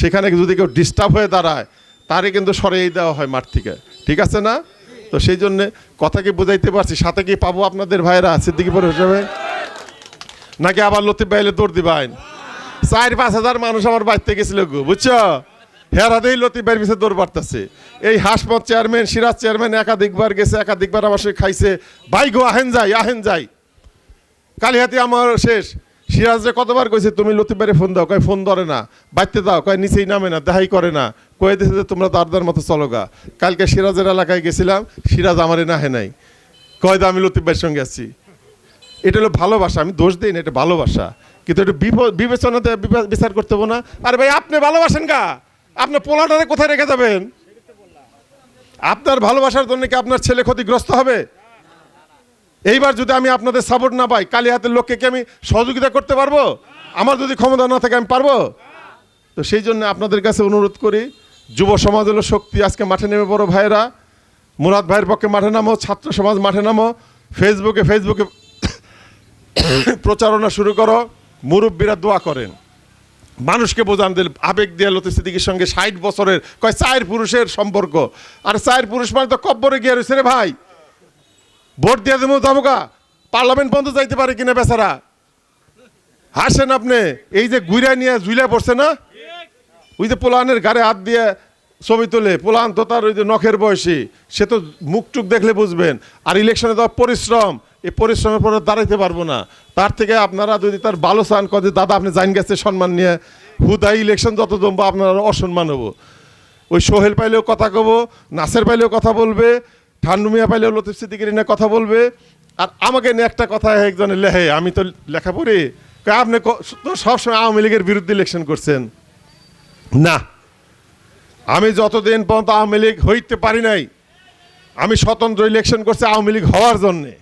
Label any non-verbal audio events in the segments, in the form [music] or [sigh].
সেখানে যদি কেউ ডিস্টার্ব হয়ে দাঁড়ায় তারে কিন্তু সরিয়ে দেওয়া হয় মাঠ থেকে। ঠিক আছে না? তো সেই জন্যে কথা কি বুঝাইতে পারছি? সাথে কি পাবো আপনাদের ভাইরা সিদ্দিকি পরে হিসাবে নাকি আবার লতিফ ভাইলে দৌড় দিবেন চার, পাঁচ হাজার মানুষ আমার বাড়িতে গেছিল গো, বুঝছ? হেরাতেই লতিফ ভাইয়ের পিছিয়ে দৌড় বাড়তেছে এই হাসমত চেয়ারম্যান সিরাজ চেয়ারম্যান একাধিকবার গেছে, একাধিকবার আমার সে খাইছে। ভাই গো, আহেন যাই আহেন যাই। কালিহাতি আমার শেষ। সিরাজরে কতবার কইছে, তুমি লতিফবারে ফোন দাও? কয়, ফোন ধরে না বাড়তে দাও। কয়, নিচেই নামে না দেখাই করে না। কয়ে দিয়েছে যে, তোমরা দারদার মতো চলো গা। কালকে সিরাজের এলাকায় গেছিলাম, সিরাজ আমারে না হে নাই। কয়, দা, আমি লতিফবাইয়ের সঙ্গে আছি। এটা হলো ভালোবাসা, আমি দোষ দিই না এটা ভালোবাসা। কিন্তু এটা বিবেচনাতে বিচার করতে হব না। আরে ভাই, আপনি ভালোবাসেন গা? আপনার পোলাটারে কোথায় রেখে যাবেন? আপনার ভালোবাসার জন্য কি আপনার ছেলে ক্ষতিগ্রস্ত হবে? এইবার যদি আমি আপনাদের সাপোর্ট না পাই, কালী হাতের লোককে কি আমি সহযোগিতা করতে পারব? আমার যদি ক্ষমতা না থাকে, আমি পারব? তো সেই জন্য আপনাদের কাছে অনুরোধ করি, যুব সমাজ হলো শক্তি আজকে মাঠে নেমে বড় ভাইয়েরা। মুরাদ ভাইয়ের পক্ষে মাঠে নামো, ছাত্র সমাজ মাঠে নামো। ফেসবুকে ফেসবুকে [coughs] প্রচারণা শুরু করো। মুরব্বীরা দোয়া করেন। মানুষকে বোঝান দিল, আবেগ দিয়ে লতি সিদ্দিকির সঙ্গে ষাট বছরের, কয় চার পুরুষের সম্পর্ক। আর চায়ের পুরুষ মানে তো কব্বরে গিয়ে রয়েছে রে ভাই। ভোট দিয়ে দেবো তামুকা পার্লামেন্ট পর্যন্ত যাইতে পারে কিনা বেচারা? হাসেন আপনি, এই যে গুইরা নিয়ে জুইলা পড়ছে না? ওই যে পোলানের গাড়ে হাত দিয়ে ছবি তোলে, পোলান তো তার ওই যে নখের বয়সী, সে তো মুখ টুক দেখলে বুঝবেন। আর ইলেকশনে তো পরিশ্রম, এই পরিশ্রমের পরে দাঁড়াইতে পারব না। তার থেকে আপনারা যদি তার ভালো চান কদে দাদা, আপনি জান গেছে সম্মান নিয়ে, হুদাই ইলেকশন যত জমবো, আপনারা অসম্মান হব। ওই সোহেল পাইলেও কথা কব, নাসের পাইলেও কথা বলবে ঠান্ডু মিয়া পাইলেও লতিফ সিদ্দিকির নিয়ে কথা বলবে। আর আমাকে নিয়ে একটা কথা একজনে লেহে আমি তো লেখা পড়ি। আপনি তো সবসময় আওয়ামী লীগের বিরুদ্ধে ইলেকশন করছেন। না, আমি যতদিন পর্যন্ত আওয়ামী লীগ হইতে পারি নাই, আমি স্বতন্ত্র ইলেকশন করছি আওয়ামী লীগ হওয়ার জন্যে।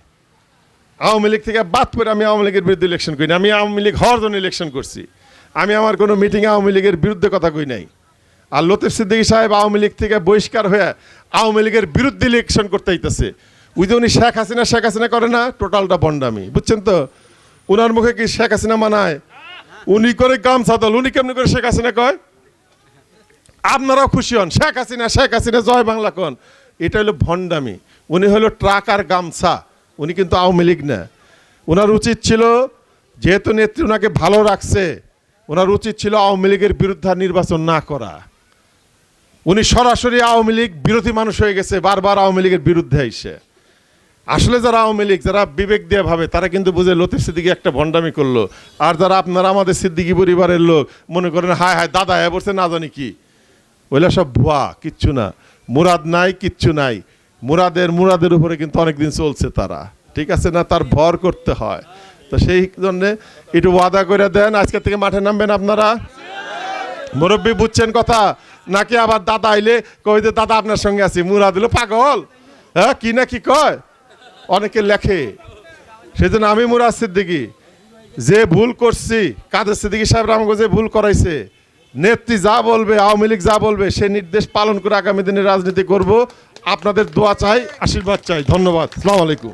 আওয়ামী লীগ থেকে বাদ করে আমি আওয়ামী লীগের বিরুদ্ধে ইলেকশন করি আমি আওয়ামী লীগ হওয়ার জন্য ইলেকশন করছি। আমি আমার কোনো মিটিংয়ে আওয়ামী লীগের বিরুদ্ধে কথা কই নাই। আর লতিফ সিদ্দিকী সাহেব আওয়ামী লীগ থেকে বহিষ্কার হয়ে আওয়ামী লীগের বিরুদ্ধে ইলেকশন করতে আইতেছে। ওই যে উনি শেখ হাসিনা শেখ হাসিনা করে না টোটালটা বন্ডামি, বুঝছেন তো? উনার মুখে কি শেখ হাসিনা মানায়? উনি করে গামছা দল, উনি কেমনি করে শেখ হাসিনা কয়? আপনারাও খুশি হন, শেখ হাসিনা শেখ হাসিনা, জয় বাংলা কন? এটা হলো ভণ্ডামি। উনি হলো ট্রাক আর গামছা, উনি কিন্তু আওয়ামী লীগ না। ওনার উচিত ছিল, যেহেতু নেত্রী ওনাকে ভালো রাখছে ওনার উচিত ছিল আওয়ামী লীগের বিরুদ্ধে নির্বাচন না করা। উনি সরাসরি আওয়ামী লীগ বিরোধী মানুষ হয়ে গেছে, বারবার আওয়ামী লীগের বিরুদ্ধে এসে আসলে যারা আওয়ামী লীগ, যারা বিবেক দিয়ে ভাবে, তারা কিন্তু বুঝে লতিফ সিদ্দিকি একটা ভণ্ডামি করল। আর যারা আপনারা আমাদের সিদ্দিকি পরিবারের লোক, মনে করেন, হায় হায়, দাদা এ বলছে না জানি কি। ওইলা সব ভুয়া, কিচ্ছু না। মুরাদ নাই, কিচ্ছু নাই। মুরাদের মুরাদের উপরে কিন্তু অনেকদিন চলছে তারা। ঠিক আছে না? তার ভর করতে হয়। তো সেই জন্যে একটু ওয়াদা করে দেন, আজকে থেকে মাঠে নামবেন আপনারা? মুরব্বী, বুঝছেন কথা? নাকি আবার দাদা আইলে কই যে, দাদা, আপনার সঙ্গে আছি মুরাদ হলো পাগল? হ্যাঁ কি না কি কয়? অনেকে লেখে। সেজন্য আমি মুরাদ সিদ্দিকি, যে ভুল করছি, কাদের সিদ্দিকি সাহেব আমাকে যে ভুল করাইছে, নেত্রী যা বলবে, আওয়ামী লীগ যা বলবে, সে নির্দেশ পালন করে আগামী দিনে রাজনীতি করব। আপনাদের দোয়া চাই, আশীর্বাদ চাই। ধন্যবাদ। আসসালামু আলাইকুম।